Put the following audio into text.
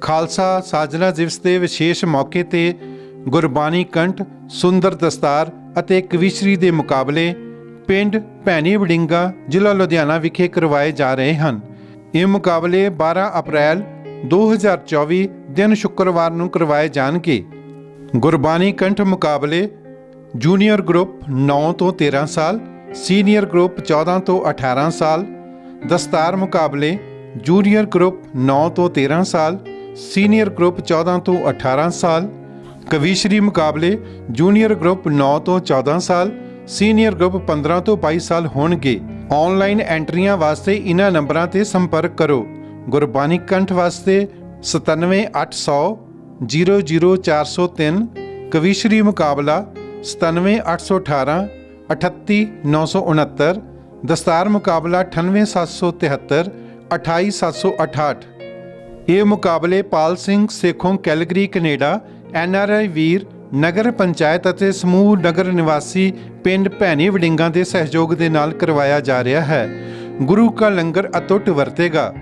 ਖਾਲਸਾ ਸਾਜਨਾ ਦਿਵਸ ਦੇ ਵਿਸ਼ੇਸ਼ ਮੌਕੇ ਤੇ ਗੁਰਬਾਣੀ ਕੰਠ, ਸੁੰਦਰ ਦਸਤਾਰ ਅਤੇ ਕਵਿਸ਼ਰੀ ਦੇ ਮੁਕਾਬਲੇ ਪਿੰਡ ਭੈਣੀ ਵਡਿੰਗਾ ਜ਼ਿਲ੍ਹਾ ਲੁਧਿਆਣਾ ਵਿਖੇ ਕਰਵਾਏ ਜਾ ਰਹੇ ਹਨ। ਇਹ ਮੁਕਾਬਲੇ 12 ਅਪ੍ਰੈਲ 2024 ਦਿਨ ਸ਼ੁੱਕਰਵਾਰ ਨੂੰ ਕਰਵਾਏ ਜਾਣਗੇ। ਗੁਰਬਾਣੀ ਕੰਠ ਮੁਕਾਬਲੇ ਜੂਨੀਅਰ ਗਰੁੱਪ 9 ਤੋਂ 13 ਸਾਲ, ਸੀਨੀਅਰ ਗਰੁੱਪ 14 ਤੋਂ 18 ਸਾਲ, ਦਸਤਾਰ ਮੁਕਾਬਲੇ ਜੂਨੀਅਰ ਗਰੁੱਪ 9 ਤੋਂ 13 ਸਾਲ ਸੀਨੀਅਰ ਗਰੁੱਪ 14 ਤੋਂ 18 ਸਾਲ, ਕਵੀਸ਼ਰੀ ਮੁਕਾਬਲੇ ਜੂਨੀਅਰ ਗਰੁੱਪ 9 ਤੋਂ 14 ਸਾਲ, ਸੀਨੀਅਰ ਗਰੁੱਪ 15 ਤੋਂ 22 ਸਾਲ ਹੋਣਗੇ। ਆਨਲਾਈਨ ਐਂਟਰੀਆਂ ਵਾਸਤੇ ਇਹਨਾਂ ਨੰਬਰਾਂ ਤੇ ਸੰਪਰਕ ਕਰੋ। ਗੁਰਬਾਣੀ ਕੰਠ ਵਾਸਤੇ 97800 00403 ਕਵੀਸ਼ਰੀ ਮੁਕਾਬਲਾ 97818 38969 ਦਸਤਾਰ ਮੁਕਾਬਲਾ 98773 28768 ਇਹ ਮੁਕਾਬਲੇ Pal Singh Sekhon Calgary, Canada, N R I ਵੀਰ, ਨਗਰ ਪੰਚਾਇਤ ਅਤੇ ਸਮੂਹ ਨਗਰ ਨਿਵਾਸੀ ਪਿੰਡ ਭੈਣੀ ਵਡਿੰਗਾ ਦੇ ਸਹਿਯੋਗ ਦੇ ਨਾਲ ਕਰਵਾਇਆ ਜਾ ਰਿਹਾ ਹੈ। ਗੁਰੂ ਕਾ ਲੰਗਰ ਅਤੁੱਟ ਵਰਤੇਗਾ।